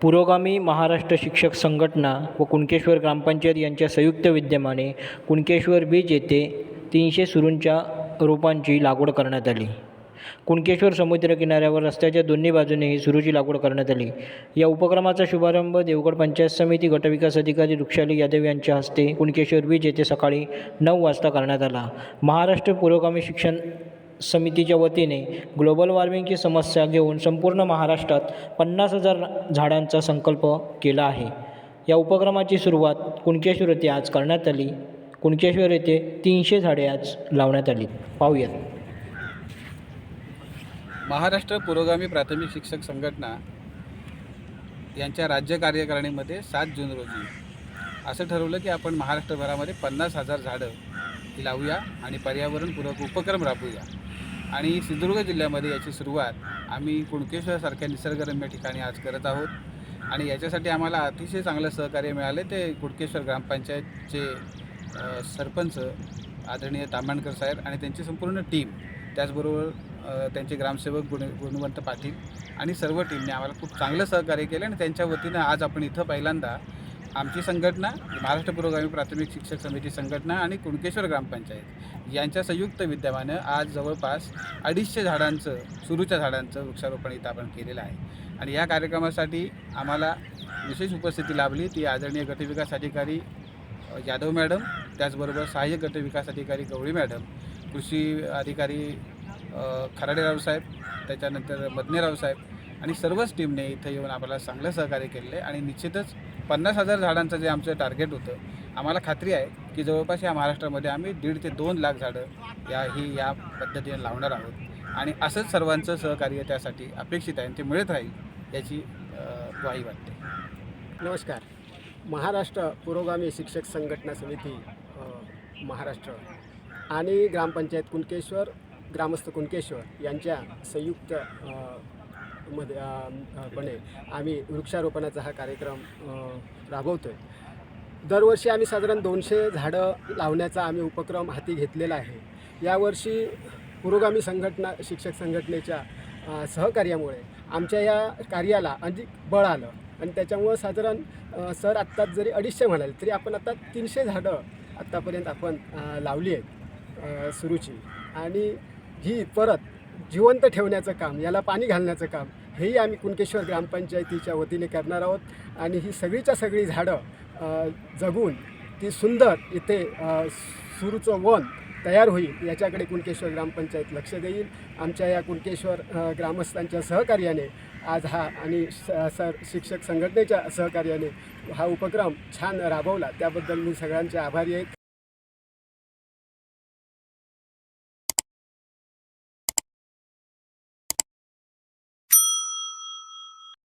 पुरोगामी महाराष्ट्र शिक्षक संघटना व कुणकेश्वर ग्रामपंचायत यांच्या संयुक्त विद्यमाने कुणकेश्वर बीच येथे तीनशे सुरूंच्या रोपांची लागवड करण्यात आली. कुणकेश्वर समुद्रकिनाऱ्यावर रस्त्याच्या दोन्ही बाजूने ही सुरूची लागवड करण्यात आली. या उपक्रमाचा शुभारंभ देवगड पंचायत समिती गटविकास अधिकारी वृक्षाली यादव यांच्या हस्ते कुणकेश्वर बीच येथे सकाळी नऊ वाजता करण्यात आला. महाराष्ट्र पुरोगामी शिक्षण समितीच्या वतीने ग्लोबल वॉर्मिंगची समस्या घेऊन संपूर्ण महाराष्ट्रात पन्नास हजार झाडांचा संकल्प केला आहे. या उपक्रमाची सुरुवात कुणकेश्वर येथे आज करण्यात आली. कुणकेश्वर येथे तीनशे झाडे आज लावण्यात आली. पाहूयात. महाराष्ट्र पुरोगामी प्राथमिक शिक्षक संघटना यांच्या राज्य कार्यकारिणीमध्ये सात जून रोजी असं ठरवलं की आपण महाराष्ट्रभरामध्ये पन्नास हजार झाडं ही लावूया आणि पर्यावरणपूरक उपक्रम राबवूया. आणि सिंधुदुर्ग जिल्ह्यामध्ये याची सुरुवात आम्ही कुणकेश्वरसारख्या निसर्गरम्य ठिकाणी आज करत आहोत. आणि याच्यासाठी आम्हाला अतिशय चांगलं सहकार्य मिळाले. ते कुणकेश्वर ग्रामपंचायतचे सरपंच आदरणीय तांबणकर साहेब आणि त्यांची संपूर्ण टीम त्याचबरोबर त्यांचे ग्रामसेवक गुण गुणवंत पाटील आणि सर्व टीमने आम्हाला खूप चांगलं सहकार्य केलं आणि त्यांच्या वतीनं आज आपण इथं पहिल्यांदा आमची संघटना महाराष्ट्र पुरोगामी प्राथमिक शिक्षक समिती संघटना आणि कुणकेश्वर ग्रामपंचायत यांच्या संयुक्त विद्यमानं आज जवळपास अडीचशे झाडांचं सुरूच्या झाडांचं वृक्षारोपण इथं आपण केलेलं आहे. आणि या कार्यक्रमासाठी आम्हाला विशेष उपस्थिती लाभली. ती आदरणीय गटविकास अधिकारी यादव मॅडम त्याचबरोबर सहाय्यक गटविकास अधिकारी गवळी मॅडम कृषी अधिकारी खराडेराव साहेब त्याच्यानंतर मदनेराव साहेब आणि सर्वच टीमने इथं येऊन आम्हाला चांगलं सहकार्य केलेलं आहे. आणि निश्चितच पन्नास हजार झाडांचं जे आमचं टार्गेट होतं आम्हाला खात्री आहे की जवळपास या महाराष्ट्रामध्ये आम्ही दीड ते दोन लाख झाडं या ही या पद्धतीने लावणार आहोत. आणि असंच सर्वांचं सहकार्य त्यासाठी अपेक्षित आहे आणि ते मिळत राहील याची ग्वाही वाटते. नमस्कार. महाराष्ट्र पुरोगामी शिक्षक संघटना समिती महाराष्ट्र आणि ग्रामपंचायत कुणकेश्वर ग्रामस्थ कुणकेश्वर यांच्या संयुक्त मध्ये पणे आम्ही वृक्षारोपणाचा हा कार्यक्रम राबवतो आहे दरवर्षी आम्ही साधारण दोनशे झाडं लावण्याचा आम्ही उपक्रम हाती घेतलेला आहे. यावर्षी पुरोगामी संघटना शिक्षक संघटनेच्या सहकार्यामुळे आमच्या या कार्याला अधिक बळ आलं. आणि त्याच्यामुळं साधारण सर आत्ताच जरी अडीचशे म्हणाले तरी आपण आता तीनशे झाडं आत्तापर्यंत आपण लावली आहेत सुरूची. आणि ही परत जिवंत ठेवण्याचं काम याला पाणी घालण्याचं काम हेही आम्ही कुणकेश्वर ग्रामपंचायतीच्या वतीने करणार आहोत. आणि ही सगळीच्या सगळी झाडं जगून ती सुंदर इथे सुरूचं वन तयार होईल याच्याकडे कुणकेश्वर ग्रामपंचायत लक्ष देईल. आमच्या या कुणकेश्वर ग्रामस्थांच्या सहकार्याने आज हा आणि स सर शिक्षक संघटनेच्या सहकार्याने हा उपक्रम छान राबवला. त्याबद्दल मी सगळ्यांचे आभारी आहेत